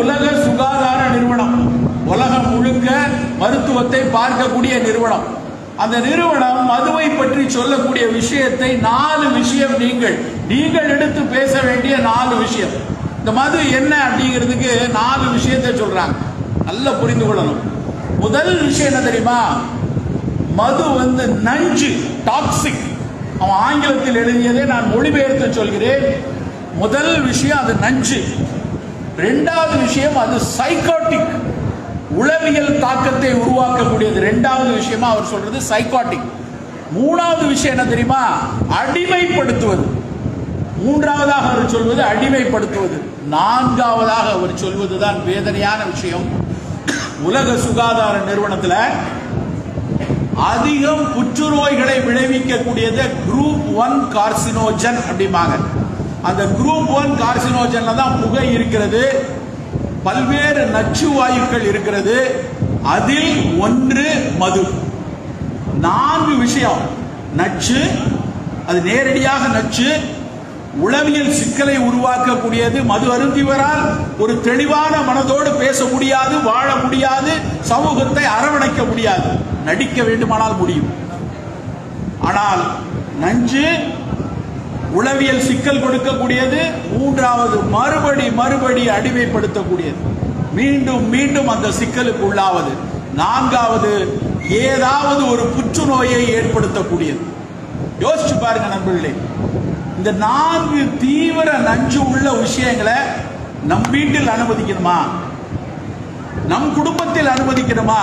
உலக சுகாதார நிறுவனம். உலகம் முழுக்க மருத்துவத்தை பார்க்கக்கூடிய நிறுவனம். அந்த நிறுவனம் மதுவை பற்றி சொல்லக்கூடிய விஷயத்தை நாலு விஷயம் நீங்கள் நீங்கள் எடுத்து பேச வேண்டிய நாலு விஷயம். இந்த மது என்ன அப்படிங்கிறதுக்கு நாலு விஷயத்தை சொல்றாங்க. நல்லா புரிந்து கொள்ளணும். முதல் விஷயம் என்ன தெரியுமா? மது வந்து நஞ்சு டாக்ஸிக் அவன் ஆங்கிலத்தில் எழுதியதை நான் மொழிபெயர்த்து சொல்கிறேன். முதல் விஷயம் அது நஞ்சு. ரெண்டாவது விஷயம் அது சைக்காட்டிக் உளவியல் தாக்கத்தை உருவாக்கக்கூடியது. ரெண்டாவது விஷயமா அவர் சொல்றது சைக்காட்டிக் மூணாவது விஷயம் என்ன தெரியுமா? அடிமைப்படுத்துவது. மூன்றாவதாக அவர் சொல்வது அடிமைப்படுத்துவது. நான்காவதாக அவர் சொல்வதுதான் வேதனையான விஷயம். உலக சுகாதார நிறுவனத்தில் அதிகம் புற்றுநோய்களை விளைவிக்கக்கூடியது குரூப் ஒன் கார்சினோஜன் அப்படிம்பாங்க. அந்த குரூப் ஒன் கார்சினோஜன்ல தான் புகை இருக்கிறது பல்வேறு நச்சு வாயுக்கள் இருக்கிறது அதில் ஒன்று மது. நான்கு விஷயம் நச்சு அது நேரடியாக நச்சு உளவியல் சிக்கலை உருவாக்கக்கூடியது மது அருந்திவரால் ஒரு தெளிவான மனதோடு பேச முடியாது வாழ முடியாது சமூகத்தை அரவணைக்க முடியாது. நடிக்க வேண்டுமானால் முடியும். ஆனால் நஞ்சு உளவியல் சிக்கல் கொடுக்கக்கூடியது மூன்றாவது மறுபடி மறுபடி அடிமைப்படுத்தக்கூடியது. மீண்டும் மீண்டும் அந்த சிக்கலுக்கு உள்ளாவது. நான்காவது ஏதாவது ஒரு புற்றுநோயை ஏற்படுத்தக்கூடியது. யோசிச்சு பாருங்க நண்பர்களே இந்த நான்கு தீவிர நஞ்சு உள்ள விஷயங்களை நம் வீட்டில் அனுமதிக்கணுமா? நம் குடும்பத்தில் அனுமதிக்கணுமா?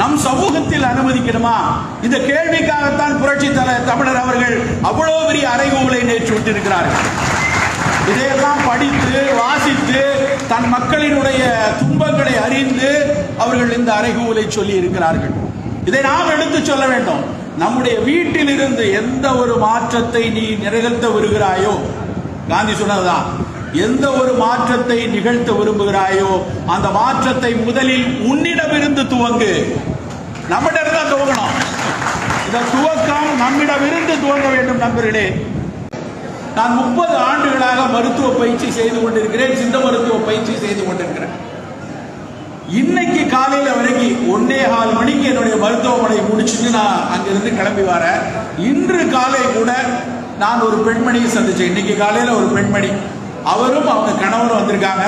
நம் சமூகத்தில் அனுமதிக்கணுமா? இந்த கேள்விக்காகத்தான் புரட்சி தமிழர் அவர்கள் அவ்வளவு பெரிய அறைகூவலை நேற்று விட்டிருக்கிறார்கள். இதையெல்லாம் படித்து வாசித்து தன் மக்களினுடைய துன்பங்களை அறிந்து அவர்கள் இந்த அறைகூவலை சொல்லி இருக்கிறார்கள் இதை நாம் எடுத்து சொல்ல வேண்டும். நம்முடைய வீட்டில் இருந்து எந்த ஒரு மாற்றத்தை நீ நிகழ்த்த வருகிறாயோ காந்தி சொன்னதுதான் எந்த ஒரு மாற்றத்தை நிகழ்த்த விரும்புகிறாயோ அந்த மாற்றத்தை முதலில் உன்னிடமிருந்து துவங்கு. நம்மகிட்ட தான் துவங்கணும். இந்த துவக்கம் நம்மிடமிருந்து துவங்க வேண்டும் நண்பர்களே. நான் முப்பது ஆண்டுகளாக மருத்துவ பயிற்சி செய்து கொண்டிருக்கிறேன் சித்த மருத்துவ பயிற்சி செய்து கொண்டிருக்கிறேன். இன்னைக்கு காலையில வரைக்கும் ஒன்னே கால் மணிக்கு என்னுடைய மருத்துவமனை முடிச்சுட்டு நான் அங்கிருந்து கிளம்பி வரேன். இன்று காலை கூட நான் ஒரு பெண்மணியை சந்திச்சேன். இன்னைக்கு காலையில ஒரு பெண்மணி. அவரும் அவங்க கணவரும் வந்திருக்காங்க.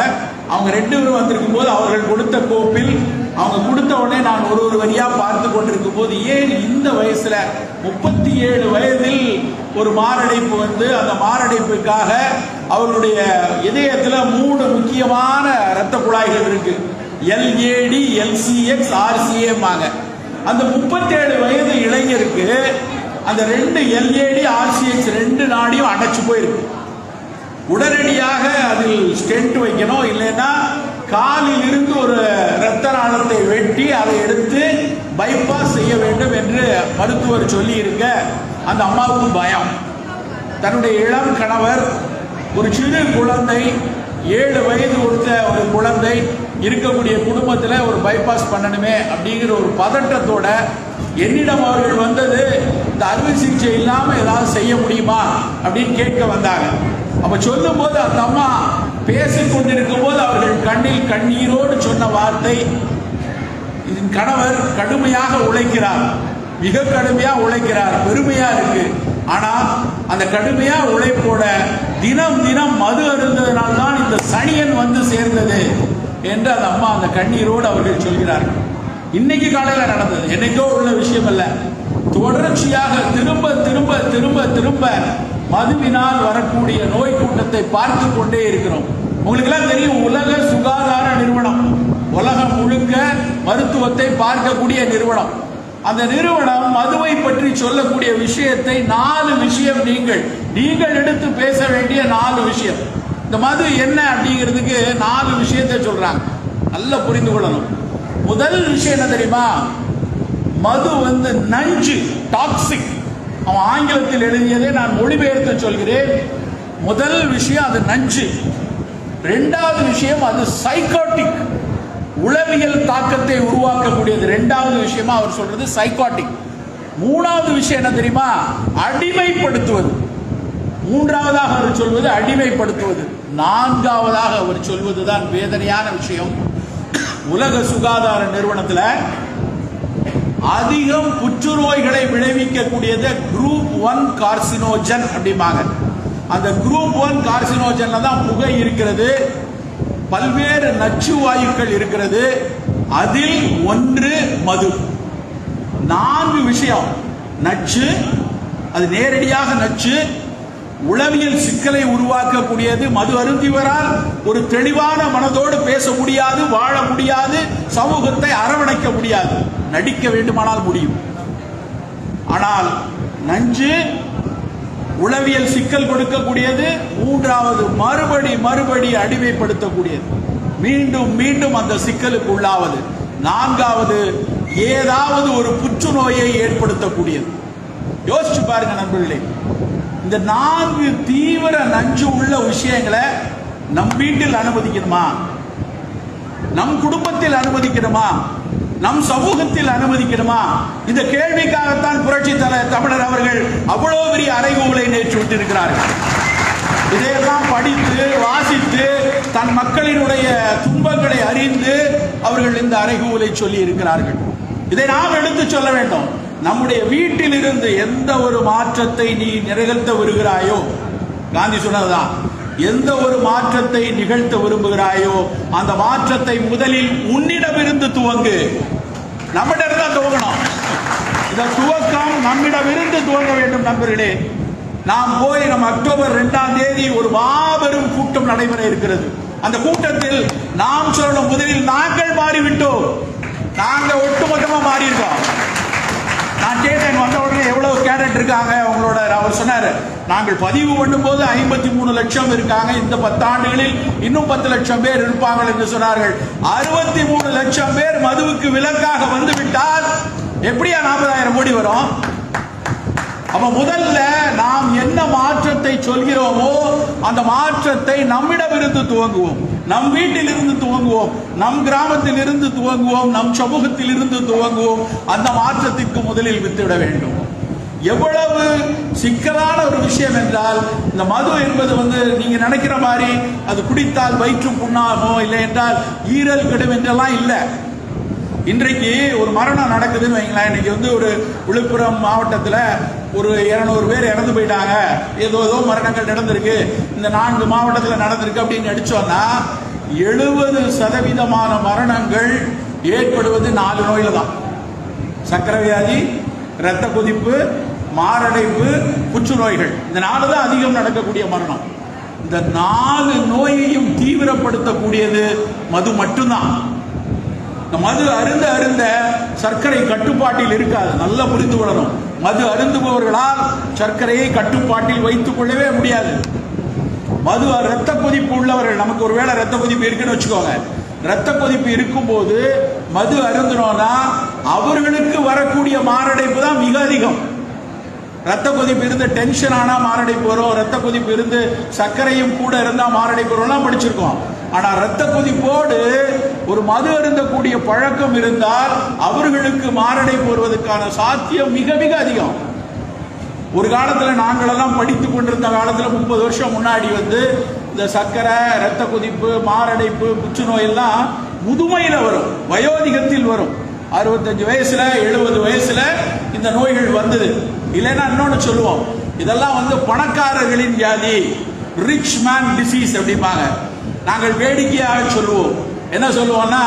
அவங்க ரெண்டு பேரும் வந்திருக்கும் போது அவர்கள் கொடுத்த கோப்பில் அவங்க கொடுத்த உடனே நான் ஒரு ஒரு வரியா பார்த்து கொண்டிருக்கும் போது ஏன் இந்த வயசுல முப்பத்தி ஏழு வயதில் ஒரு மாரடைப்பு வந்து அந்த மாரடைப்புக்காக அவருடைய இதயத்துல மூணு முக்கியமான இரத்த குழாய்கள் இருக்கு. எல்ஏடி எல்சிஎக்ஸ் ஆர்சிஏமாங்க அந்த முப்பத்தேழு வயது இளைஞருக்கு அந்த ரெண்டு எல்ஏடி ஆர்சிஎக்ஸ் ரெண்டு நாடியும் அடைச்சு போயிருக்கு. உடனடியாக அதில் ஸ்டென்ட் வைக்கணும் இல்லைன்னா காலில் இருந்து ஒரு இரத்த நாளத்தை வெட்டி அதை எடுத்து பைபாஸ் செய்ய வேண்டும் என்று மருத்துவர் சொல்லி இருக்க அந்த அம்மாவுக்கு பயம். தன்னுடைய இளம் கணவர் ஒரு சிறு குழந்தை ஏழு வயது கொடுத்த ஒரு குழந்தை இருக்கக்கூடிய குடும்பத்தில் ஒரு பைபாஸ் பண்ணணுமே அப்படிங்கிற ஒரு பதட்டத்தோட என்னிடம் அவர்கள் வந்தது இந்த அறுவை சிகிச்சை இல்லாமல் ஏதாவது செய்ய முடியுமா அப்படின்னு கேட்க வந்தாங்க. அப்ப சொல்லும் போது அந்த அம்மா பேசிக் கொண்டிருக்கும் போது அவர்கள் கண்ணில் கண்ணீரோடு சொன்ன வார்த்தை இதன் கணவர் கடுமையாக உழைக்கிறார். மிக கடுமையாக உழைக்கிறார். பெருமையா இருக்கு. ஆனா அந்த கடுமையா உழைப்போட தினம் தினம் மது அருந்ததுனால தான் இந்த சனியன் வந்து சேர்ந்தது என்று அந்த அம்மா அந்த கண்ணீரோடு அவர்கள் சொல்கிறார்கள். இன்னைக்கு காலையில் நடந்தது. என்னைக்கோ உள்ள விஷயம் அல்ல. தொடர்ச்சியாக திரும்ப திரும்ப திரும்ப திரும்ப மதுவினால் வரக்கூடிய நோய் கூட்டத்தை பார்த்து கொண்டே இருக்கிறோம். உங்களுக்கு எல்லாம் தெரியும் உலக சுகாதார நிறுவனம். உலகம் முழுக்க மருத்துவத்தை பார்க்கக்கூடிய நிறுவனம். அந்த நிறுவனம் மதுவை பற்றி சொல்லக்கூடிய விஷயத்தை நாலு விஷயம் நீங்கள் நீங்கள் எடுத்து பேச வேண்டிய நாலு விஷயம். இந்த மது என்ன அப்படிங்கிறதுக்கு நாலு விஷயத்தை சொல்றாங்க. நல்லா புரிந்து கொள்ளணும். முதல் விஷயம் என்ன தெரியுமா? மது வந்து நஞ்சு டாக்ஸிக் அவன் ஆங்கிலத்தில் எழுதியதை நான் மொழிபெயர்த்து சொல்கிறேன். முதல் விஷயம் அது நஞ்சு. ரெண்டாவது விஷயம் அது சைக்காட்டிக் உளவியல் தாக்கத்தை உருவாக்கக்கூடியது. ரெண்டாவது விஷயமா அவர் சொல்றது சைக்காட்டிக் மூணாவது விஷயம் என்ன தெரியுமா? அடிமைப்படுத்துவது. மூன்றாவதாக அவர் சொல்வது அடிமைப்படுத்துவது. நான்காவதாக அவர் சொல்வதுதான் வேதனையான விஷயம். உலக சுகாதார நிறுவனத்தில் அதிகம் புற்றுநோய்களை விளைவிக்கக்கூடியது குரூப் ஒன் கார்சினோஜன் அப்படிம்பாங்க. அந்த குரூப் ஒன் கார்சினோஜன்ல தான் புகை இருக்கிறது பல்வேறு நச்சு வாயுக்கள் இருக்கிறது அதில் ஒன்று மது. நான்கு விஷயம் நச்சு அது நேரடியாக நச்சு உளவியல் சிக்கலை உருவாக்கக்கூடியது மது அருந்திவரால் ஒரு தெளிவான மனதோடு பேச முடியாது வாழ முடியாது சமூகத்தை அரவணைக்க முடியாது. நடிக்க வேண்டுமானால் முடியும். ஆனால் நஞ்சு உளவியல் சிக்கல் கொடுக்கக்கூடியது மூன்றாவது மறுபடி மறுபடி அடிமைப்படுத்தக்கூடியது. மீண்டும் மீண்டும் அந்த சிக்கலுக்கு உள்ளாவது நான்காவது ஏதாவது ஒரு புற்றுநோயை ஏற்படுத்தக்கூடியது. யோசிச்சு பாருங்க நண்பர்களே இந்த நான்கு தீவிர நஞ்சு உள்ள விஷயங்களை நம் வீட்டில் அனுமதிக்கணுமா? நம் குடும்பத்தில் அனுமதிக்கணுமா? நம் சமூகத்தில் அனுமதிக்கணுமா? இந்த கேள்விக்காகத்தான் புரட்சி தல தமிழர் அவர்கள் அவ்வளவு பெரிய அறைகூவலை நேற்று விட்டிருக்கிறார்கள். இதையெல்லாம் படித்து வாசித்து தன் மக்களினுடைய துன்பங்களை அறிந்து அவர்கள் இந்த அறைகூவலை சொல்லி இருக்கிறார்கள் இதை நாம் எடுத்து சொல்ல வேண்டும். நம்முடைய வீட்டில் இருந்து எந்த ஒரு மாற்றத்தை நீ நிகழ்த்த வருகிறாயோ காந்தி சொன்னதுதான். எந்த ஒரு மாற்றத்தை நிகழ்த்த விரும்புகிறாயோ அந்த மாற்றத்தை முதலில் உன்னிடமிருந்து துவங்கு. நம்மிடம் தான் துவங்கணும். இந்த துவக்கம் நம்மிடமிருந்து துவங்க வேண்டும் நண்பர்களே. நாம் போய் நம்ம அக்டோபர் இரண்டாம் தேதி ஒரு மாபெரும் கூட்டம் நடைபெற இருக்கிறது. அந்த கூட்டத்தில் நாம் சொல்லணும் முதலில் நாங்கள் மாறிவிட்டோம். நாங்கள் ஒட்டுமொத்தமாக மாறியிருக்கோம். நான் கேட்டேன் வந்த உடனே எவ்வளவு கேரட் இருக்காங்க? அவங்களோட அவர் சொன்னாரு நாங்கள் பதிவு பண்ணும்போது ஐம்பத்தி மூணு லட்சம் இருக்காங்க. இந்த பத்தாண்டுகளில் இன்னும் பத்து லட்சம் பேர் இருப்பார்கள் என்று சொன்னார்கள். அறுபத்தி மூணு லட்சம் பேர் மதுவுக்கு விலக்காக வந்து விட்டால் எப்படியா நாற்பதாயிரம் கோடி வரும்? அப்ப முதல்ல நாம் என்ன மாற்றத்தை சொல்கிறோமோ அந்த மாற்றத்தை நம்மிடமிருந்து துவங்குவோம். நம் வீட்டில் இருந்து துவங்குவோம் நம் கிராமத்தில் இருந்து துவங்குவோம் நம் சமூகத்தில் இருந்து துவங்குவோம். அந்த மாற்றத்திற்கு முதலில் வித்துவிட வேண்டும். எவ்வளவு சிக்கலான ஒரு விஷயம் என்றால் இந்த மது என்பது வந்து நீங்க நினைக்கிற மாதிரி அது குடித்தால் வயிற்று புண்ணாகும் இல்லை என்றால் ஈரல் கெடும் என்றெல்லாம் இல்லை. இன்றைக்கு ஒரு மரணம் நடக்குதுன்னு வைங்களேன். இன்னைக்கு வந்து ஒரு விழுப்புரம் மாவட்டத்தில் ஒரு இருநூறு பேர் இறந்து போயிட்டாங்க. ஏதோ ஏதோ மரணங்கள் நடந்திருக்கு. இந்த நான்கு மாவட்டத்தில் நடந்திருக்கு அப்படின்னு அடிச்சோம்னா எழுபது சதவீதமான மரணங்கள் ஏற்படுவது நாலு நோயில் தான் சக்கரை வியாதி இரத்த கொதிப்பு மாரடைப்பு புற்றுநோய்கள் இந்த நாலு தான் அதிகம் நடக்கக்கூடிய மரணம். இந்த நாலு நோயையும் தீவிரப்படுத்தக்கூடியது மது மட்டும்தான். இந்த மது அருந்த அருந்த சர்க்கரை கட்டுப்பாட்டில் இருக்காது. நல்லா புரிந்து கொள்ளணும். மது அருந்துபவர்களால் சர்க்கரையை கட்டுப்பாட்டில் வைத்துக் கொள்ளவே முடியாது. மது ரத்த கொதிப்பு உள்ளவர்கள் நமக்கு ஒருவேளை ரத்த கொதிப்பு இருக்குன்னு வச்சுக்கோங்க. ரத்த கொதிப்பு இருக்கும்போது மது அருந்தினோம்னா அவர்களுக்கு வரக்கூடிய மாரடைப்பு தான் மிக அதிகம். ரத்த கொதிப்பு இருந்து டென்ஷன் ஆனா மாரடைப்பு வரும். ரத்த கொதிப்பு இருந்து சர்க்கரையும் கூட இருந்தா மாரடைப்பு வரும்லாம் படிச்சிருக்கோம். ஆனா ரத்த கொதிப்போடு ஒரு மது அருந்தக்கூடிய பழக்கம் இருந்தால் அவர்களுக்கு மாரடைப்பு வருவதற்கான சாத்தியம் மிக மிக அதிகம். ஒரு காலத்துல நாங்களெல்லாம் படித்து கொண்டிருந்த காலத்துல முப்பது வருஷம் முன்னாடி வந்து இந்த சர்க்கரை ரத்த கொதிப்பு மாரடைப்பு புற்றுநோய் எல்லாம் முதுமையில வரும். வயோதிகத்தில் வரும். அறுபத்தஞ்சு வயசுல எழுபது வயசுல இந்த நோய்கள் வந்தது. இல்லைன்னா இன்னொன்று சொல்லுவோம். இதெல்லாம் வந்து பணக்காரர்களின் வியாதி ரிச் மேன் டிசீஸ் அப்படிம்பாங்க. நாங்கள் வேடிக்கையாக சொல்லுவோம். என்ன சொல்லுவோம்னா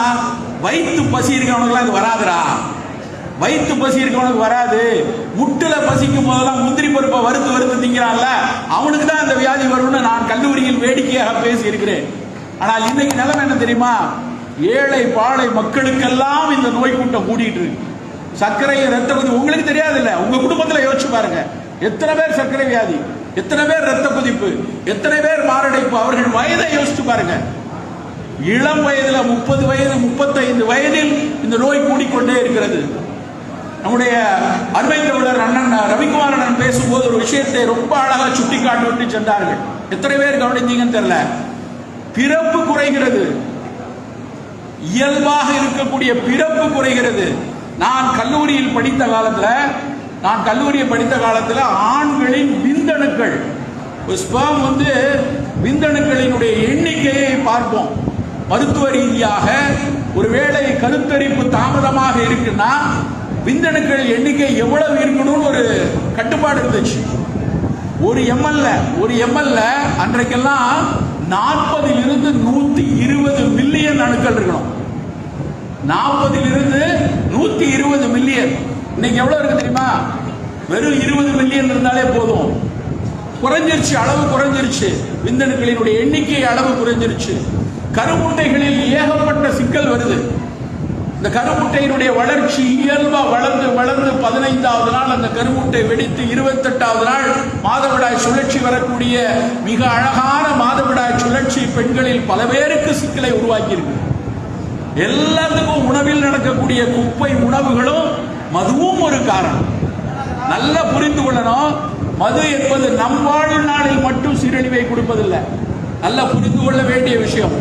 வயிற்று பசி இருக்கிறவனுக்குலாம் இது வராதுடா. வயிற்று பசி இருக்கவனுக்கு வராது. முட்டுல பசிக்கும் போதெல்லாம் முந்திரி பருப்பை வறுத்து வறுத்து திங்கிறான்ல அவனுக்கு தான் அந்த வியாதி வரும்னு நான் கல்லூரியில் வேடிக்கையாக பேசி இருக்கிறேன் ஆனால் இன்னைக்கு நிலைமை என்ன தெரியுமா? ஏழை பாழை மக்களுக்கெல்லாம் இந்த நோய் கூட்டம் கூடிட்டு இருக்கு. சர்க்கரை ரத்த கொதிப்பு உங்களுக்கு தெரியாது இல்ல உங்க குடும்பத்துல யோசிச்சு பாருங்க. எத்தனை பேர் சர்க்கரை வியாதி? எத்தனை பேர் ரத்த கொதிப்பு? எத்தனை பேர் மாரடைப்பு? அவர்கள் வயதை யோசிச்சு பாருங்க. இளம் வயதுல முப்பது வயது முப்பத்தைந்து வயதில் இந்த நோய் கூடிக்கொண்டே இருக்கிறது. நம்முடைய அருமை தமிழர் அண்ணன் ரவிக்குமார் அண்ணன் பேசும்போது ஒரு விஷயத்தை ரொம்ப அழகா சுட்டி காட்டு விட்டு சென்றார்கள். எத்தனை பேர் கவனித்தீங்கன்னு தெரியல. பிறப்பு குறைகிறது. இயல்பாக இருக்கக்கூடிய பிறப்பு குறைகிறது. நான் கல்லூரியில் படித்த காலத்துல நான் கல்லூரியை படித்த காலத்தில் ஆண்களின் விந்தணுக்கள். ஸ்பேம் வந்து விந்தணுக்களினுடைய எண்ணிக்கையை பார்ப்போம். மருத்துவ ரீதியாக ஒருவேளை கருத்தரிப்பு தாமதமாக இருக்குன்னா விந்தணுக்கள் எண்ணிக்கை எவ்வளவு இருக்கணும்னு ஒரு கட்டுப்பாடு இருந்துச்சு. ஒரு எம்எல்ஏ ஒரு எம்எல்ஏ அன்றைக்கெல்லாம் நாற்பதில் இருந்து நூத்தி இருபது மில்லியன் அணுக்கள் இருக்கணும். நாற்பதில் இருந்து நூத்தி இருபது மில்லியன் இன்னைக்கு எவ்வளவு இருக்கு தெரியுமா? வெறும் இருபது மில்லியன் இருந்தாலே போதும். குறைஞ்சிருச்சு அளவு குறைஞ்சிருச்சு. விந்தணுக்களினுடைய எண்ணிக்கை அளவு குறைஞ்சிருச்சு. கருமுட்டைகளில் ஏகப்பட்ட சிக்கல் வருது. இந்த கருமுட்டையினுடைய வளர்ச்சி இயல்பா வளர்ந்து வளர்ந்து பதினைந்தாவது நாள் அந்த கருமுட்டை வெடித்து இருபத்தெட்டாவது நாள் மாதவிடாய் சுழற்சி வரக்கூடிய மிக அழகான மாதவிடாய் சுழற்சி பெண்களில் பல பேருக்கு சிக்கலை உருவாக்கியிருக்கு. எல்லாத்துக்கும் உணவில் நடக்கக்கூடிய குப்பை உணவுகளும் மதுவும் ஒரு காரணம். நல்லா புரிந்து கொள்ளணும். மது என்பது நம் வாழ்நாளில் மட்டும் சீரழிவை கொடுப்பதில்லை. நல்லா புரிந்து கொள்ள வேண்டிய விஷயம்.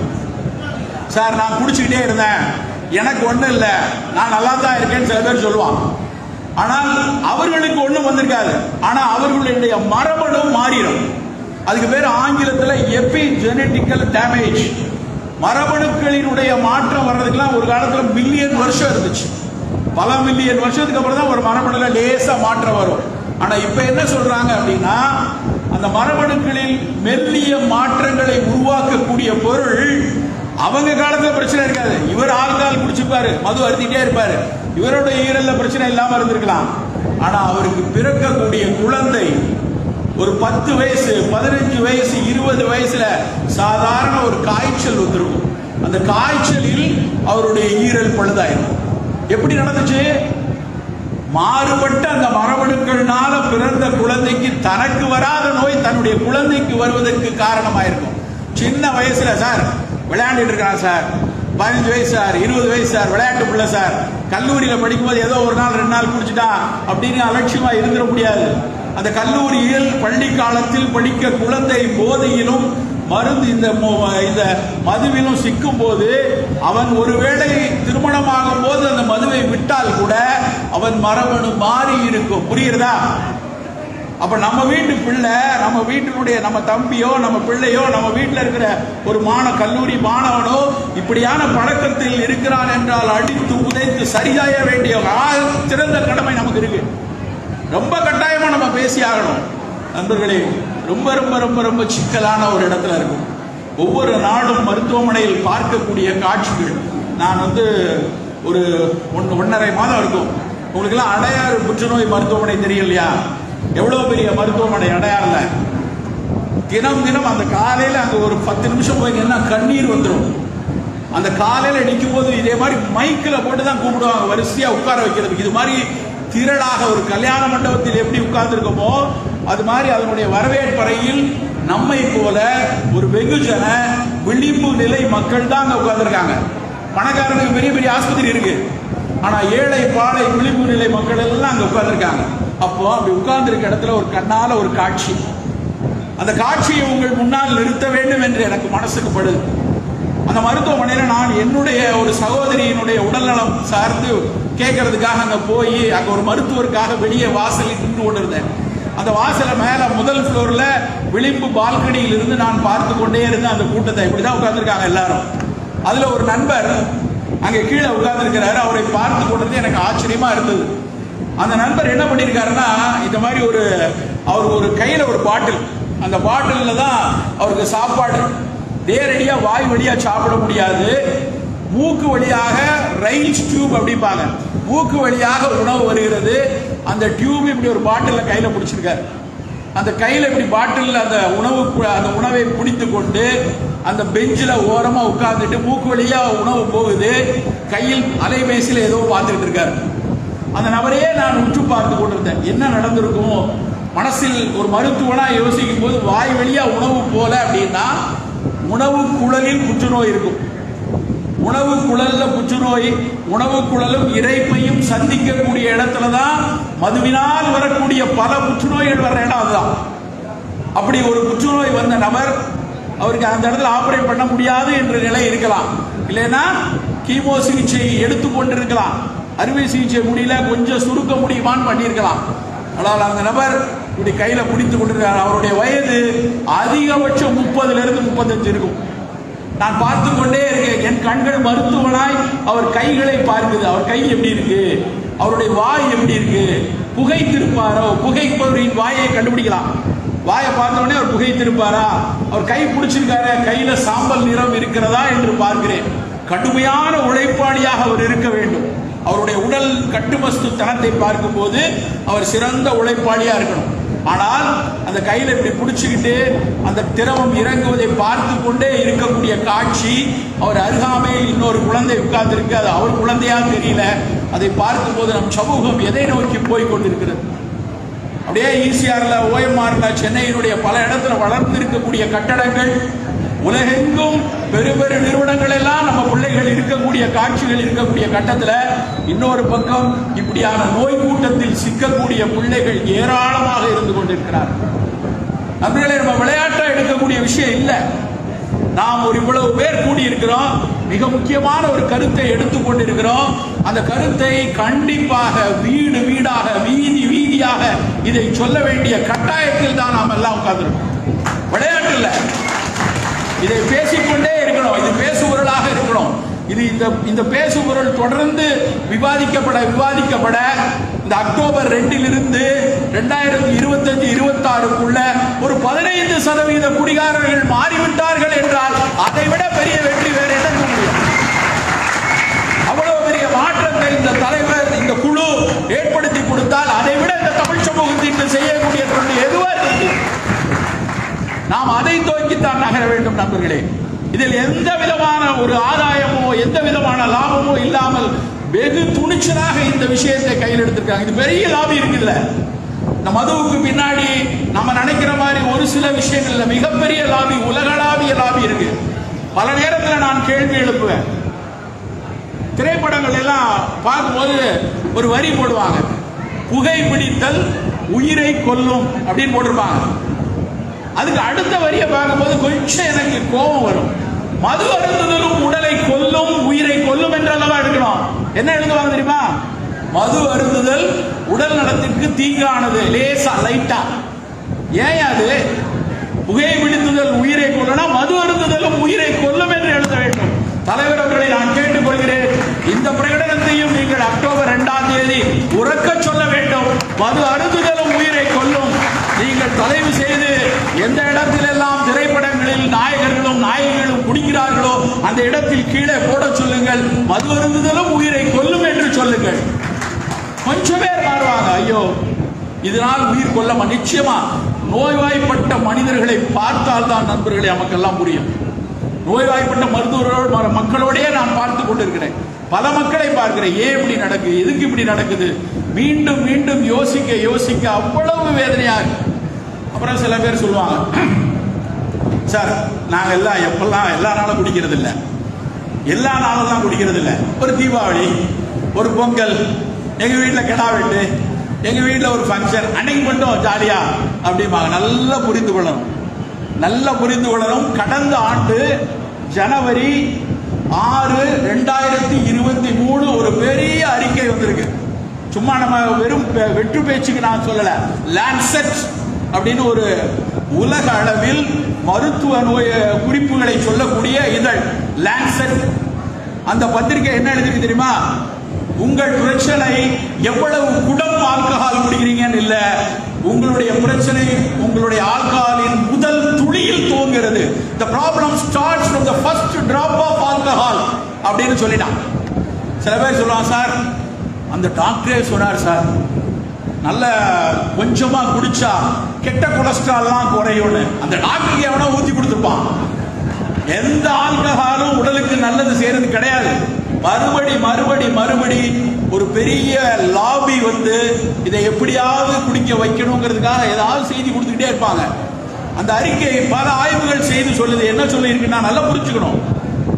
சார் நான் குடிச்சுக்கிட்டே இருந்தேன். எனக்கு ஒன்றும் இல்லை. நான் நல்லா தான் இருக்கேன்னு சில பேர் சொல்லுவான் ஆனால் அவர்களுக்கு ஒண்ணும் வந்திருக்காது. ஆனா அவர்களுடைய மரபணு மாறிடும். அதுக்கு பேர் ஆங்கிலத்தில் எபி ஜெனட்டிக்கல் டேமேஜ் மரபணுக்களினுடைய மாற்றம் வர்றதுக்கெல்லாம் ஒரு காலத்துல மில்லியன் வருஷம் இருந்துச்சு. பல மில்லியன் வருஷத்துக்கு அப்புறம் தான் ஒரு மரபணுல லேசா மாற்றம் வரும். ஆனா இப்ப என்ன சொல்றாங்க அப்படின்னா அந்த மரபணுக்களில் மெல்லிய மாற்றங்களை உருவாக்கக்கூடிய பொருள் அவங்க காலத்துல பிரச்சனை இருக்காது. இவர் ஆல்கால் குடிச்சுப்பாரு மது அருந்திட்டே இருப்பாரு. இவரோட ஈரல்ல பிரச்சனை இல்லாம இருந்திருக்கலாம். ஆனா அவருக்கு பிறக்கக்கூடிய குழந்தை ஒரு பத்து வயசு பதினஞ்சு வயசு இருபது வயசுல சாதாரண ஒரு காய்ச்சல் வந்திருக்கும் அந்த காய்ச்சலில் அவருடைய ஈரல் பழுதாயிருக்கும் எப்படி நடந்துச்சு? மாறுபட்ட அந்த மரபணுக்கள்னால பிறந்த குழந்தைக்கு தனக்கு வராத நோய் தன்னுடைய குழந்தைக்கு வருவதற்கு காரணமாயிருக்கும். சின்ன வயசுல சார் விளையாண்டுட்டு இருக்கான் சார். பதினஞ்சு வயசு சார் இருபது வயசு சார் விளையாட்டு பிள்ளை சார். கல்லூரியில படிக்கும்போது ஏதோ ஒரு நாள் ரெண்டு நாள் குடிச்சிட்டான் அப்படின்னு அலட்சியமா இருந்துட முடியாது. அந்த கல்லூரியில் பள்ளி காலத்தில் படிக்க குழந்தை போதையிலும் மருந்து இந்த மோ- இந்த மதுவிலும் சிக்கும் போது அவன் ஒருவேளை திருமணமாகும் போது அந்த மதுவை விட்டால் கூட அவன் மரபணு மாறி இருக்கும். புரியுறதா அப்ப நம்ம வீட்டு பிள்ளை நம்ம வீட்டினுடைய நம்ம தம்பியோ நம்ம பிள்ளையோ நம்ம வீட்டில் இருக்கிற ஒரு மாண கல்லூரி மாணவனோ இப்படியான பழக்கத்தில் இருக்கிறான் என்றால் அடித்து உதைத்து சரியாய வேண்டிய சிறந்த கடமை நமக்கு இருக்கு. ரொம்ப கட்டாயமா நம்ம பேசி ஆகணும். நண்பர்களே ரொம்ப ரொம்ப ரொம்ப ரொம்ப சிக்கலான ஒரு இடத்துல இருக்கும். ஒவ்வொரு நாளும் மருத்துவமனையில் பார்க்கக்கூடிய காட்சிகள். நான் வந்து ஒரு ஒன்று ஒன்றரை மாதம் இருக்கும். உங்களுக்கெல்லாம் அடையாறு புற்றுநோய் மருத்துவமனை தெரியும் இல்லையா? எவ்வளோ பெரிய மருத்துவமனை அடையாறுல? தினம் தினம் அந்த காலையில் அங்கே ஒரு பத்து நிமிஷம் போய் நின்னா கண்ணீர் வந்துடும் அந்த காலையில் நிற்கும் போது இதே மாதிரி மைக்கில் போட்டு தான் கூப்பிடுவாங்க. வரிசையா உட்கார வைக்கிறதுக்கு இது மாதிரி திரளாக ஒரு கல்யாண மண்டபத்தில் எப்படி உட்கார்ந்துருக்கோமோ அது மாதிரி அதனுடைய வரவேற்பறையில் நம்மை போல ஒரு வெகுஜன விழிப்பு நிலை மக்கள் தான் அங்கே உட்கார்ந்துருக்காங்க. பணக்காரனுக்கு பெரிய பெரிய ஆஸ்பத்திரி இருக்கு. ஆனா ஏழை பாழை விழிப்பு நிலை மக்கள் எல்லாம் அங்கே உட்கார்ந்துருக்காங்க. அப்போ அப்படி உட்கார்ந்துருக்க இடத்துல ஒரு கண்ணால ஒரு காட்சி. அந்த காட்சியை உங்கள் முன்னால் நிறுத்த வேண்டும் என்று எனக்கு மனசுக்கு படுது. அந்த மருத்துவமனையில் நான் என்னுடைய ஒரு சகோதரியினுடைய உடல்நலம் சார்ந்து கேட்கறதுக்காக அங்கே போய் அங்கே ஒரு மருத்துவருக்காக வெளியே வாசலில் நின்று கொண்டிருந்தேன். அந்த வாசலை மேலே முதல் ஃப்ளோரில் விளிம்பு பால்கனியில் இருந்து நான் பார்த்து கொண்டே இருந்தேன் அந்த கூட்டத்தை இப்படி தான் உட்காந்துருக்காங்க எல்லாரும். அதில் ஒரு நண்பர் அங்கே கீழே உட்கார்ந்துருக்கிறாரு. அவரை பார்த்து கொண்டது எனக்கு ஆச்சரியமாக இருந்தது. அந்த நண்பர் என்ன பண்ணியிருக்காருன்னா இந்த மாதிரி ஒரு அவர் ஒரு கையில் ஒரு பாட்டில். அந்த பாட்டிலில் தான் அவருக்கு சாப்பாடு. நேரடியாக வாய் வழியாக சாப்பிட முடியாது. மூக்கு வழியாக ரயில் டியூப் அப்படிம்பாங்க. மூக்கு வழியாக உணவு வருகிறது. அந்த டியூப் இப்படி ஒரு பாட்டிலில் கையில் பிடிச்சிருக்காரு. அந்த கையில் இப்படி பாட்டிலில் அந்த உணவு அந்த உணவை பிடித்து கொண்டு அந்த பெஞ்சில் ஓரமாக உட்கார்ந்துட்டு மூக்கு வழியாக உணவு போகுது. கையில் அலைபேசியில் ஏதோ பார்த்துக்கிட்டு இருக்காரு. அந்த நபரையே நான் உற்று பார்த்து கொண்டிருந்தேன். என்ன நடந்திருக்குமோ? மனசில் ஒரு மருத்துவனா யோசிக்கும் போது வாய் வழியா உணவு போல அப்படின்னா உணவு குழலில் புற்றுநோய் இருக்கும். உணவு குழல்ல புற்றுநோய் உணவு குழலும் இறைப்பையும் சந்திக்கக்கூடிய இடத்துல தான் மதுவினால் வரக்கூடிய பல புற்றுநோய்கள் வர்ற இடம் அதுதான். அப்படி ஒரு புற்றுநோய் வந்த நபர் அவருக்கு அந்த இடத்துல ஆபரேட் பண்ண முடியாது என்ற நிலை இருக்கலாம். இல்லைன்னா கீமோ சிகிச்சை எடுத்துக்கொண்டிருக்கலாம் அறுவை சிகிச்சை முடியல கொஞ்சம் சுருக்க முடியுமான்னு பண்ணியிருக்கலாம். ஆனால் அந்த நபர் இப்படி கையில பிடித்து கொண்டிருக்கார் அவருடைய வயது அதிகபட்சம் முப்பதுல இருந்து முப்பத்தஞ்சு இருக்கும். நான் பார்த்து கொண்டே இருக்கேன். என் கண்கள் மருத்துவனாய் அவர் கைகளை பார்க்குது. அவர் கை எப்படி இருக்கு? அவருடைய வாய் எப்படி இருக்கு? புகைத்திருப்பாரோ? புகைப்பவரின் வாயை கண்டுபிடிக்கலாம். வாயை பார்த்த அவர் அவர் புகைத்திருப்பாரா? அவர் கை பிடிச்சிருக்காரு? கையில சாம்பல் நிறம் இருக்கிறதா என்று பார்க்கிறேன். கடுமையான உழைப்பாளியாக அவர் இருக்க வேண்டும். அவருடைய உடல் கட்டுமஸ்து தனத்தை பார்க்கும்போது அவர் சிறந்த உழைப்பாளியா இருக்கணும். ஆனால் அந்த கையில் இப்படி பிடிச்சுக்கிட்டு அந்த திரவம் இறங்குவதை பார்த்து கொண்டே இருக்கக்கூடிய காட்சி அவர் அருகாமையில் இன்னொரு குழந்தை உட்கார்ந்துருக்கு. அது அவர் குழந்தையா தெரியல. அதை பார்க்கும்போது நம் சமூகம் எதை நோக்கி போய் கொண்டிருக்கிறது? அப்படியே ஈசிஆரில் ஓஎம்ஆர்ல சென்னையினுடைய பல இடத்துல வளர்ந்து இருக்கக்கூடிய கட்டடங்கள் உலகெங்கும் பெரு பெரு நிறுவனங்கள் எல்லாம் நம்ம பிள்ளைகள் இருக்கக்கூடிய காட்சிகள் இருக்கக்கூடிய கட்டத்தில் இன்னொரு பக்கம் இப்படியான நோய் கூட்டத்தில் சிக்கக்கூடிய பிள்ளைகள் ஏராளமாக இருந்து கொண்டிருக்கிறார்கள். நண்பர்களே நம்ம விளையாட்டா எடுக்கக்கூடிய விஷயம் இல்லை. நாம் ஒரு இவ்வளவு பேர் கூடியிருக்கிறோம். மிக முக்கியமான ஒரு கருத்தை எடுத்துக்கொண்டிருக்கிறோம் அந்த கருத்தை கண்டிப்பாக வீடு வீடாக வீதி வீதியாக இதை சொல்ல வேண்டிய கட்டாயத்தில் தான் நாம் எல்லாம் உட்கார்ந்துருக்கோம். இதை பேசிக்கொண்டே இருக்கணும். இது பேசுபொருளாக இருக்கணும். இது இந்த இந்த பேசுபொருள் தொடர்ந்து விவாதிக்கப்பட விவாதிக்கப்பட இந்த அக்டோபர் ரெண்டிலிருந்து ரெண்டாயிரத்தி இருபத்தஞ்சு இருபத்தாறுக்குள்ள ஒரு பதினைந்து சதவீத குடிகாரர்கள் மாறி என்றால் அதை விட பெரிய வெற்றி வேற என்ன இருக்க முடியும் அவ்வளவு பெரிய மாற்றத்தை இந்த தலைவர் இந்த குழு ஏற்படுத்தி கொடுத்தால் அதை விட இந்த தமிழ் சமூகத்திற்கு செய்யக்கூடிய தொண்டு எதுவா இருக்கு நாம் அதை நோக்கித்தான் நகர வேண்டும் நண்பர்களே இதில் எந்த விதமான ஒரு ஆதாயமோ எந்த விதமான லாபமோ இல்லாமல் வெகு துணிச்சலாக இந்த விஷயத்தை கையில் எடுத்திருக்காங்க. இது பெரிய லாபம் இருக்குல்ல இந்த மதுவுக்கு பின்னாடி நம்ம நினைக்கிற மாதிரி ஒரு சில விஷயங்கள்ல மிகப்பெரிய லாபி உலகளாவிய லாபி இருக்கு. பல நேரத்தில் நான் கேள்வி எழுப்புவேன். திரைப்படங்கள் எல்லாம் பார்க்கும்போது ஒரு வரி போடுவாங்க. புகை பிடித்தல் உயிரை கொல்லும் அப்படின்னு போட்டிருப்பாங்க. அதுக்கு அடுத்த வரியை பார்க்கும்போது கொஞ்சம் எனக்கு கோபம் வரும். மது அருந்துதலும் உடலை கொல்லும் உயிரை கொல்லும் என்றல்லவா எடுக்கணும். என்ன எழுதுவாங்க தெரியுமா? மது அருந்துதல் உடல் நலத்திற்கு தீங்கானது லேசா லைட்டா. ஏன் அது? புகையை விடுத்துதல் உயிரை கொல்லனா மது அருந்துதலும் உயிரை கொல்லும் என்று எழுத வேண்டும். தலைவர் அவர்களை நான் கேட்டுக்கொள்கிறேன். இந்த பிரகடனத்தையும் நீங்கள் அக்டோபர் இரண்டாம் தேதி உறக்க சொல்ல வேண்டும். மது அருந்துதலும் உயிரை கொல்லும். நீங்கள் தலைவு செய்து எந்த இடத்திலெல்லாம் திரைப்படங்களில் நாயகர்களும் நாயகிகளும் குடிக்கிறார்களோ அந்த இடத்தில் கீழே போட சொல்லுங்கள். மது அருந்துதலும் உயிரை கொல்லும் என்று சொல்லுங்கள். கொஞ்சம் பேர் மாறுவாங்க. ஐயோ இதனால் உயிர் கொல்லமா நிச்சயமா நோய்வாய்ப்பட்ட மனிதர்களை பார்த்தால் தான் நண்பர்களே நமக்கெல்லாம் புரியும். நோய்வாய்ப்பட்ட மருத்துவர்களோடு மக்களோடய நான் பார்த்து கொண்டிருக்கிறேன். பல மக்களை பார்க்கிறேன். ஏன் இப்படி நடக்குது எதுக்கு இப்படி நடக்குது? மீண்டும் மீண்டும் யோசிக்க யோசிக்க அவ்வளவு வேதனையாக அப்புறம் சில பேர் சொல்லுவாங்க சார் நாங்க எல்லாம் எப்பெல்லாம் எல்லா நாளும் குடிக்கிறது இல்ல எல்லா நாளெல்லாம் குடிக்கிறது இல்ல ஒரு தீபாவளி ஒரு பொங்கல் எங்க வீட்டுல கிடா வெட்டு எங்க வீட்டுல ஒரு ஃபங்க்ஷன் அன்னைக்கு மட்டும் ஜாலியா அப்படிம்பாங்க. நல்லா புரிந்து கொள்ளணும். நல்லா புரிந்து கொள்ளணும். கடந்த ஆண்டு ஜனவரி ஆறு ரெண்டாயிரத்தி இருபத்தி மூணு ஒரு பெரிய அறிக்கை வந்திருக்கு. சும்மா நம்ம வெறும் வெற்று பேச்சுக்கு நான் சொல்லல. லான்செட் அப்படின்னு ஒரு உலக அளவில் மருத்துவ நோய் குறிப்புகளை சொல்லக்கூடிய இதழ். லான்செட் அந்த பத்திரிகை என்ன எழுதிருக்கு தெரியுமா? உங்கள் பிரச்சனை எவ்வளவு குடம் ஆல்கஹால் குடிக்கிறீங்கன்னு இல்ல. உங்களுடைய பிரச்சனை உங்களுடைய ஆல்கஹாலின் முதல் துளியில் துவங்கிறது the problem starts from the first drop of alcohol அப்படின்னு சொல்லிட்டான். சில பேர் சொல்லுவாங்க சார் அந்த டாக்டரே சொன்னார் சார் நல்ல கொஞ்சமா குடிச்சா கெட்ட கொலஸ்ட்ரால்லாம் குறையும்னு. அந்த டாக்டருக்கு எவனா ஊத்தி கொடுத்துருப்பான். எந்த ஆல்கஹாலும் உடலுக்கு நல்லது செய்யறது கிடையாது. மறுபடி மறுபடி மறுபடி ஒரு பெரிய லாபி வந்து இதை எப்படியாவது குடிக்க வைக்கணுங்கிறதுக்காக ஏதாவது செய்தி கொடுத்துக்கிட்டே இருப்பாங்க. அந்த அறிக்கை பல ஆய்வுகள் செய்து சொல்லுது. என்ன சொல்லியிருக்குன்னா நல்லா புரிஞ்சுக்கணும்.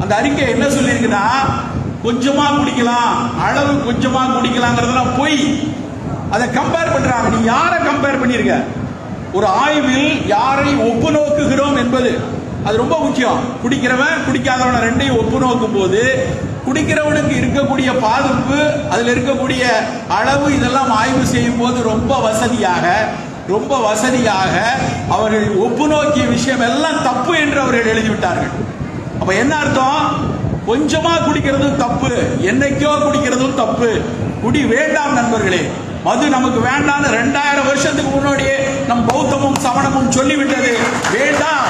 அந்த அறிக்கை என்ன சொல்லியிருக்குன்னா கொஞ்சமா குடிக்கலாம் அளவு கொஞ்சமா குடிக்கலாங்கிறதெல்லாம் பொய் அதை கம்பேர் பண்றாங்க. நீ யாரை கம்பேர் பண்ணிருக்க? ஒரு ஆய்வில் யாரை ஒப்பு நோக்குகிறோம் என்பது. அது ரொம்ப முக்கியம். குடிக்கிறவன் குடிக்காதவன ரெண்டையும் ஒப்பு நோக்கும் போது குடிக்கிறவனுக்கு இருக்கக்கூடிய பாதிப்பு அதில் இருக்கக்கூடிய அளவு இதெல்லாம் ஆய்வு செய்யும் போது ரொம்ப வசதியாக ரொம்ப வசதியாக அவர்கள் ஒப்பு நோக்கிய விஷயம் எல்லாம் தப்பு என்று அவர்கள் எழுதிவிட்டார்கள். அப்ப என்ன அர்த்தம்? கொஞ்சமா குடிக்கிறதும் தப்பு. என்னைக்கோ குடிக்கிறதும் தப்பு. குடி வேண்டாம் நண்பர்களே. மது நமக்கு வேண்டாம்னு ரெண்டாயிரம் வருஷத்துக்கு முன்னாடியே நம் பௌத்தமும் சமணமும் சொல்லிவிட்டது. வேண்டாம்.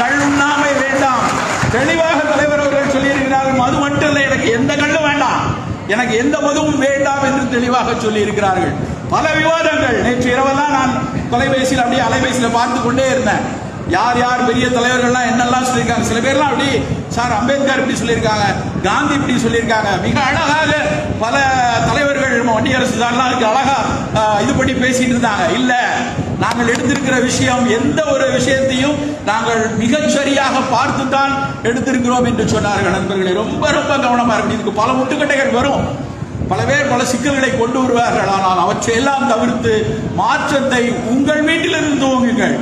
கள்ளுண்ணாமை வேண்டாம். தெளிவாக தலைவர் அவர்கள் சொல்லியிருக்கிறார்கள். மது மட்டும் இல்லை எனக்கு எந்த கண்ணும் வேண்டாம். எனக்கு எந்த மதுவும் வேண்டாம் என்று தெளிவாக சொல்லி இருக்கிறார்கள் பல விவாதங்கள். நேற்று இரவெல்லாம் நான் தொலைபேசியில் அப்படியே அலைபேசியில் பார்த்து கொண்டே இருந்தேன். யார் யார் பெரிய தலைவர்கள்லாம் என்னெல்லாம் சொல்லியிருக்காங்க. சில பேர்லாம் அப்படி சார் அம்பேத்கர் இப்படி சொல்லியிருக்காங்க காந்தி இப்படி சொல்லியிருக்காங்க. மிக அழகாக பல தலைவர்கள் வண்டி அரசு சார்லாம் அதுக்கு அழகா இது பண்ணி பேசிட்டு இருந்தாங்க. இல்ல நாங்கள் எடுத்திருக்கிற விஷயம் எந்த ஒரு விஷயத்தையும் நாங்கள் மிகச்சரியாக பார்த்து தான் எடுத்திருக்கிறோம் என்று சொன்னார்கள் நண்பர்களே. ரொம்ப ரொம்ப கவனமா இருக்கணும். இதுக்கு பல முட்டுக்கட்டைகள் வரும். பல பேர் பல சிக்கல்களை கொண்டு வருவார்கள். ஆனால் அவற்றை எல்லாம் தவிர்த்து மாற்றத்தை உங்கள் வீட்டிலிருந்து துவங்குங்கள்.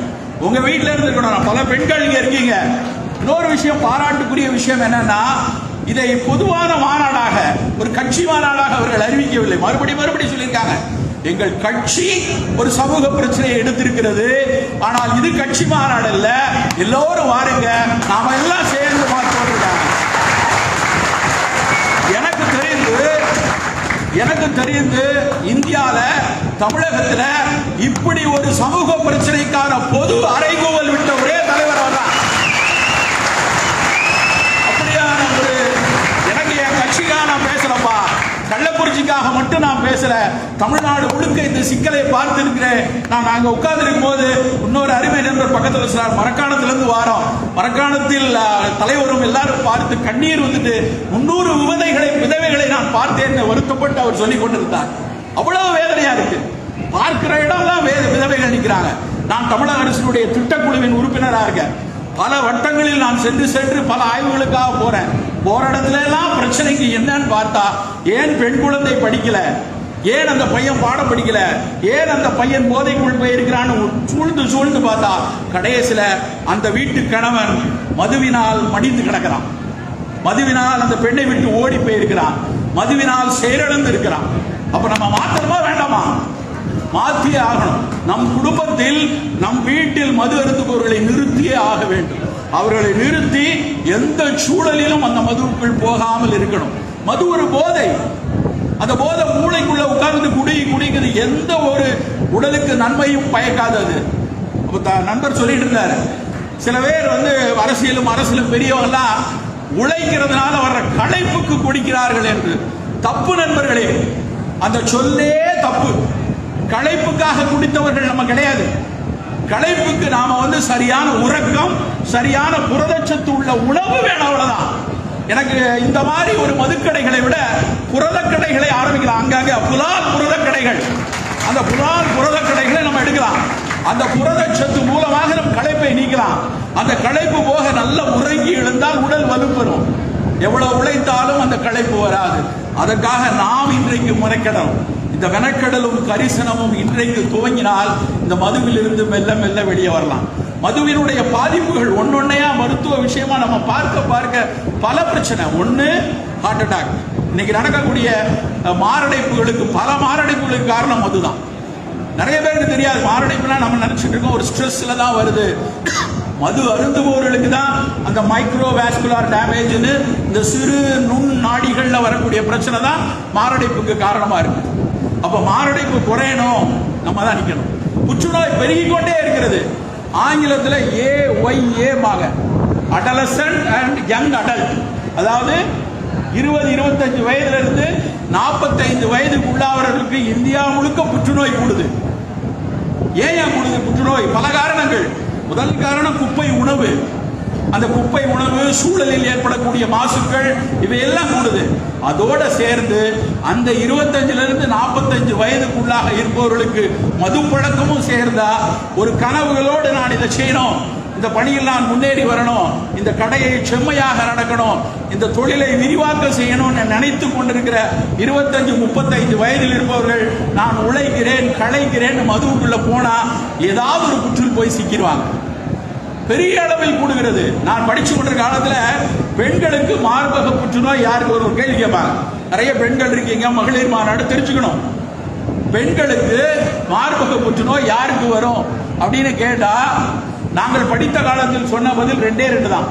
உங்க வீட்டில இருந்து இருக்கணும். பல பெண்கள் இங்க இருக்கீங்க. இன்னொரு விஷயம் பாராட்டுக்குரிய விஷயம் என்னன்னா இதை பொதுவான மாநாடாக ஒரு கட்சி மாநாடாக அவர்கள் அறிவிக்கவில்லை. மறுபடி மறுபடி சொல்லியிருக்காங்க. எங்கள் கட்சி ஒரு சமூக பிரச்சனையை எடுத்திருக்கிறது. ஆனால் இது கட்சி மாநாடு அல்ல. எல்லோரும் வாருங்க. நாம எல்லாம் சேர்ந்து பார்த்தோம் எனக்கு தெரிந்து எனக்கு தெரிந்து இந்தியால தமிழகத்துல இப்படி ஒரு சமூக பிரச்சனைக்கான பொது அறைகூ விட்ட ஒரே தலைவர் அவர்தான் அப்படியான ஒரு எனக்கு என் கட்சிக்காக நான் பேசலப்பா கள்ளக்குறிச்சிக்காக மட்டும் நான் பேசல. தமிழ்நாடு முழுக்க இந்த சிக்கலை பார்த்திருக்கிறேன். நான் அங்க உட்கார்ந்திருக்கும் போது இன்னொரு அருமை நண்பர் பக்கத்துல சார் மரக்காணத்திலிருந்து இருந்து மரக்காணத்தில் தலைவரும் எல்லாரும் பார்த்து கண்ணீர் வந்துட்டு முன்னூறு விவதைகளை விதவைகளை நான் பார்த்தேன் வருத்தப்பட்டு அவர் சொல்லிக் கொண்டிருந்தார். அவ்வளவு வேதனையா இருக்கு. பார்க்கிற இடம்லாம் வேத விதவைகள் நிற்கிறாங்க நான் தமிழக அரசினுடைய திட்டக்குழுவின் உறுப்பினராக இருக்கேன். பல வட்டங்களில் நான் சென்று சென்று பல ஆய்வுகளுக்காக போறேன். போற இடத்துல எல்லாம் பிரச்சனைக்கு என்னன்னு பார்த்தா ஏன் பெண் குழந்தை படிக்கல? ஏன் அந்த பையன் பாடம் படிக்கல? ஏன் அந்த பையன் போதைக்குள் போயிருக்கிறான்னு சூழ்ந்து சூழ்ந்து பார்த்தா கடைசியில அந்த வீட்டு கணவன் மதுவினால் மடிந்து கிடக்கிறான். மதுவினால் அந்த பெண்ணை விட்டு ஓடி போயிருக்கிறான். மதுவினால் செயலிழந்து இருக்கிறான். அப்ப நம்ம மாத்தணுமா வேண்டாமா? மாற்றியே ஆகணும். நம் குடும்பத்தில் நம் வீட்டில் மது அருந்துபவர்களை நிறுத்தியே ஆக வேண்டும். அவர்களை நிறுத்தி எந்த சூழலிலும் அந்த மதுவுக்குள் போகாமல் இருக்கணும். மது ஒரு போதை. அந்த போதை மூளைக்குள்ள உட்கார்ந்து குடி குடிக்குது. எந்த ஒரு உடலுக்கு நன்மையும் பயக்காதது த- நண்பர் சொல்லிட்டு இருந்தாரு. சில பேர் வந்து அரசியலும் அரசியலும் பெரியவங்கலாம் உழைக்கிறதுனால வர்ற களைப்புக்கு குடிக்கிறார்கள் என்று. தப்பு நண்பர்களே அந்த சொல்லே தப்பு. களைப்புக்காக குடித்தவர்கள் நம்ம கிடையாது. களைப்புக்கு நாம வந்து சரியான உறக்கம் சரியான புரதச்சத்து உள்ள உணவு வேணும் அவ்வளவுதான். எனக்கு இந்த மாதிரி ஒரு மதுக்கடைகளை விட புரத கடைகளை ஆரம்பிக்கலாம். அங்கங்க புலால் புரத கடைகள் அந்த புலால் புரத கடைகளை நம்ம எடுக்கலாம். அந்த புரதச்சத்து மூலமாக நம் களைப்பை நீக்கலாம். அந்த களைப்பு போக நல்ல உறங்கி எழுந்தால் உடல் வலுப்பெறும். எவ்வளவு உழைத்தாலும் அந்த களைப்பு வராது. அதற்காக நாம் இன்றைக்கு முறைக்கிடணும். இந்த மெனக்கடலும் கரிசனமும் இன்றைக்கு துவங்கினால் இந்த மதுவிலிருந்து மெல்ல மெல்ல வெளியே வரலாம். மதுவினுடைய பாதிப்புகள் ஒன்னொன்னையா மருத்துவ விஷயமா நம்ம பார்க்க பார்க்க பல பிரச்சனை. ஒன்று ஹார்ட் அட்டாக் இன்னைக்கு நடக்கக்கூடிய மாரடைப்புகளுக்கு பல மாரடைப்புகளுக்கு காரணம் மதுதான் நிறைய பேருக்கு தெரியாது மாரடைப்புனா நம்ம நினைச்சிட்டு இருக்கோம் ஒரு ஸ்ட்ரெஸ்ல தான் வருது. மது அருந்துபவர்களுக்கு தான் அந்த மைக்ரோ வேஸ்குலார் டேமேஜ்னு இந்த சிறு நுண் நாடிகளில் வரக்கூடிய பிரச்சனை தான் மாரடைப்புக்கு காரணமா இருக்கு. அப்ப மாரடைப்பு குறையணும் நம்ம தான் நிற்கணும் புற்றுநோய் பெருகிக்கொண்டே இருக்கிறது. ஆங்கிலத்தில் ஏ ஒய் ஏ மாக. அடலசன்ட் அண்ட் யங் அடல்ட் அதாவது இருபது இருபத்தஞ்சு வயதுல இருந்து நாற்பத்தைந்து வயதுக்கு உள்ளவர்களுக்கு இந்தியா முழுக்க புற்றுநோய் கூடுது ஏன் கூடுது புற்றுநோய்? பல காரணங்கள். முதல் காரணம் குப்பை உணவு. அந்த குப்பை உணவு சூழலில் ஏற்படக்கூடிய மாசுக்கள் இவையெல்லாம் கூடுது. அதோட சேர்ந்து அந்த இருபத்தஞ்சுல இருந்து நாற்பத்தஞ்சு வயதுக்குள்ளாக இருப்பவர்களுக்கு மது பழக்கமும் சேர்ந்தா ஒரு கனவுகளோடு நான் இதை செய்யணும். இந்த பணியில் நான் முன்னேறி வரணும். இந்த கடையை செம்மையாக நடக்கணும். இந்த தொழிலை விரிவாக்கம் செய்யணும்னு நினைத்து கொண்டிருக்கிற இருபத்தஞ்சு முப்பத்தைந்து வயதில் இருப்பவர்கள் நான் உழைக்கிறேன் களைக்கிறேன் மதுவுக்குள்ள போனா ஏதாவது ஒரு புற்றில் போய் சிக்கிடுவாங்க. பெரிய அளவில் கூடுகிறது. நான் படிச்சு கொண்ட காலத்துல பெண்களுக்கு மார்பக புற்றுநோய் யாருக்கு ஒரு கேள்வி கேட்பாங்க. நிறைய பெண்கள் இருக்கீங்க மகளிர் மாநாடு தெரிஞ்சுக்கணும். பெண்களுக்கு மார்பக புற்றுநோய் யாருக்கு வரும்? அப்படின்னு கேட்டா நாங்கள் படித்த காலத்தில் சொன்ன பதில் ரெண்டே ரெண்டு தான்.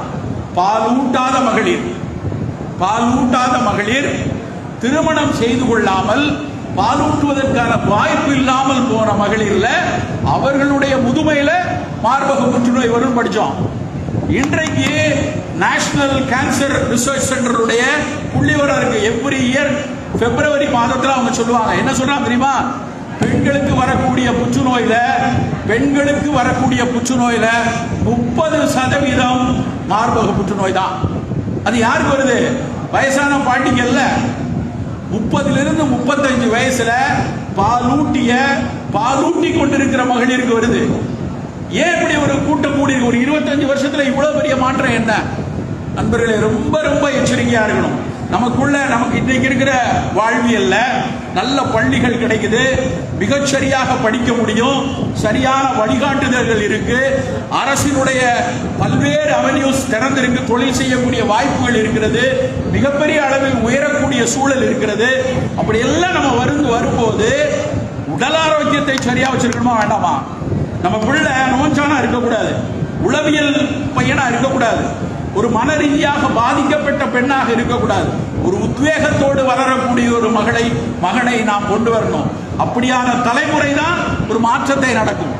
பாலூட்டாத மகளிர். பாலூட்டாத மகளிர் திருமணம் செய்து கொள்ளாமல் பாலூட்டுவதற்கான வாய்ப்பு இல்லாமல் போன மகளிர்ல அவர்களுடைய முதுமையில மார்பக புற்றுநோய் வரும் படிச்சோம். இன்றைக்கு நேஷனல் கேன்சர் ரிசர்ச் சென்டருடைய புள்ளிவரம் இருக்கு எவ்ரி இயர் பிப்ரவரி மாதத்துல அவங்க சொல்லுவாங்க. என்ன சொல்றாங்க தெரியுமா? பெண்களுக்கு வரக்கூடிய புற்றுநோயில பெண்களுக்கு வரக்கூடிய புற்றுநோயில முப்பது சதவீதம் மார்பக புற்றுநோய் தான். அது யாருக்கு வருது? வயசான பாட்டிக்கு அல்ல. முப்பதிலிருந்து முப்பத்தஞ்சு வயசுல பாலூட்டிய பாலூட்டி கொண்டிருக்கிற மகளிருக்கு வருது. ஏன் இப்படி ஒரு கூட்டம் கூடி ஒரு இருபத்தஞ்சு வருஷத்துல இவ்வளவு பெரிய மாற்றம் என்ன? நண்பர்களே ரொம்ப ரொம்ப எச்சரிக்கையா இருக்கணும். நமக்குள்ள நமக்கு இன்னைக்கு இருக்கிற வாழ்வியல்ல நல்ல பள்ளிகள் கிடைக்குது. மிகச்சரியாக படிக்க முடியும். சரியான வழிகாட்டுதல்கள் இருக்கு. அரசினுடைய பல்வேறு அவென்யூஸ் திறந்திருக்கு. தொழில் செய்யக்கூடிய வாய்ப்புகள் இருக்கிறது. மிகப்பெரிய அளவில் உயரக்கூடிய சூழல் இருக்கிறது. அப்படி எல்லாம் நம்ம வருந்து வரும்போது உடல் ஆரோக்கியத்தை சரியா வச்சிருக்கணுமா வேண்டாமா? நம்ம பிள்ளை நோஞ்சானா இருக்கக்கூடாது. உளவியல் பையனா இருக்கக்கூடாது. ஒரு மன ரீதியாக பாதிக்கப்பட்ட பெண்ணாக இருக்கக்கூடாது. ஒரு உத்வேகத்தோடு வளரக்கூடிய ஒரு மகளை மகனை நாம் கொண்டு வரணும். அப்படியான தலைமுறை தான் ஒரு மாற்றத்தை நடக்கும்.